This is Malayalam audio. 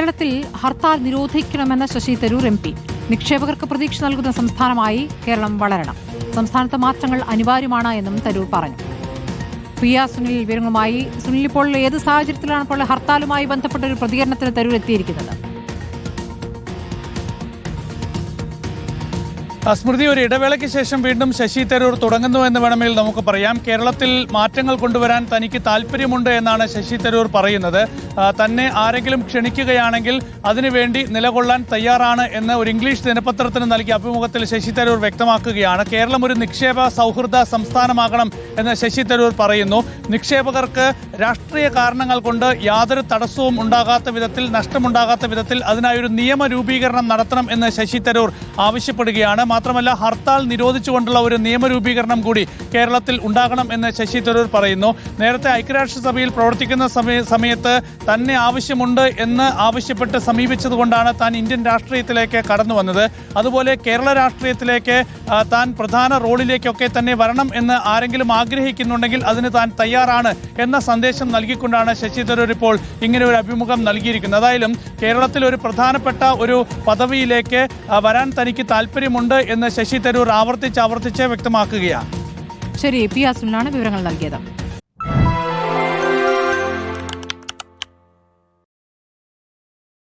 കേരളത്തിൽ ഹർത്താൽ നിരോധിക്കണമെന്ന ശശി തരൂർ എം പി. നിക്ഷേപകർക്ക് പ്രതീക്ഷ നൽകുന്ന സംസ്ഥാനമായി കേരളം വളരണം. സംസ്ഥാനത്ത് മാറ്റങ്ങൾ അനിവാര്യമാണ് എന്നും തരൂർ പറഞ്ഞു. പി ആർ സുനിൽ വിവരങ്ങളുമായി സുനിൽ ഇപ്പോൾ ഏത് സാഹചര്യത്തിലാണ് ഇപ്പോൾ ഹർത്താലുമായി ബന്ധപ്പെട്ട ഒരു പ്രതികരണത്തിന് തരൂർ എത്തിയിരിക്കുന്നത്? സ്മൃതി ഒരു ഇടവേളയ്ക്ക് ശേഷം വീണ്ടും ശശി തരൂർ തുടങ്ങുന്നു എന്ന് വേണമെങ്കിൽ നമുക്ക് പറയാം. കേരളത്തിൽ മാറ്റങ്ങൾ കൊണ്ടുവരാൻ തനിക്ക് താല്പര്യമുണ്ട് എന്നാണ് ശശി തരൂർ പറയുന്നത്. തന്നെ ആരെങ്കിലും ക്ഷണിക്കുകയാണെങ്കിൽ അതിനുവേണ്ടി നിലകൊള്ളാൻ തയ്യാറാണ് എന്ന് ഒരു ഇംഗ്ലീഷ് ദിനപത്രത്തിന് നൽകിയ അഭിമുഖത്തിൽ ശശി തരൂർ വ്യക്തമാക്കുകയാണ്. കേരളം ഒരു നിക്ഷേപ സൗഹൃദ സംസ്ഥാനമാകണം എന്ന് ശശി തരൂർ പറയുന്നു. നിക്ഷേപകർക്ക് രാഷ്ട്രീയ കാരണങ്ങൾ കൊണ്ട് യാതൊരു തടസ്സവും ഉണ്ടാകാത്ത വിധത്തിൽ നഷ്ടമുണ്ടാകാത്ത വിധത്തിൽ അതിനായി ഒരു നിയമ രൂപീകരണം നടത്തണം എന്ന് ശശി തരൂർ ആവശ്യപ്പെടുകയാണ്. മാത്രമല്ല ഹർത്താൽ നിരോധിച്ചുകൊണ്ടുള്ള ഒരു നിയമരൂപീകരണം കൂടി കേരളത്തിൽ ഉണ്ടാകണം എന്ന് ശശി തരൂർ പറയുന്നു. നേരത്തെ ഐക്യരാഷ്ട്രസഭയിൽ പ്രവർത്തിക്കുന്ന സമയ- സമയത്ത് തന്നെ ആവശ്യമുണ്ട് എന്ന് ആവശ്യപ്പെട്ട് സമീപിച്ചതുകൊണ്ടാണ് താൻ ഇന്ത്യൻ രാഷ്ട്രീയത്തിലേക്ക് കടന്നു വന്നത്. അതുപോലെ കേരള രാഷ്ട്രീയത്തിലേക്ക് താൻ പ്രധാന റോളിലേക്കൊക്കെ തന്നെ വരണം എന്ന് ആരെങ്കിലും ആഗ്രഹിക്കുന്നുണ്ടെങ്കിൽ അതിന് താൻ തയ്യാറാണ് എന്ന സന്ദേശം നൽകിക്കൊണ്ടാണ് ശശി തരൂർ ഇപ്പോൾ ഇങ്ങനെ ഒരു അഭിമുഖം നൽകിയിരിക്കുന്നത്. അതായാലും കേരളത്തിൽ ഒരു പ്രധാനപ്പെട്ട ഒരു പദവിയിലേക്ക് വരാൻ തനിക്ക് താല്പര്യമുണ്ട് എന്ന് ശശി തരൂർ ആവർത്തിച്ച് ആവർത്തിച്ച് വ്യക്തമാക്കുകയാണ്. ശരി പി ആർ വിവരങ്ങൾ നൽകിയത്.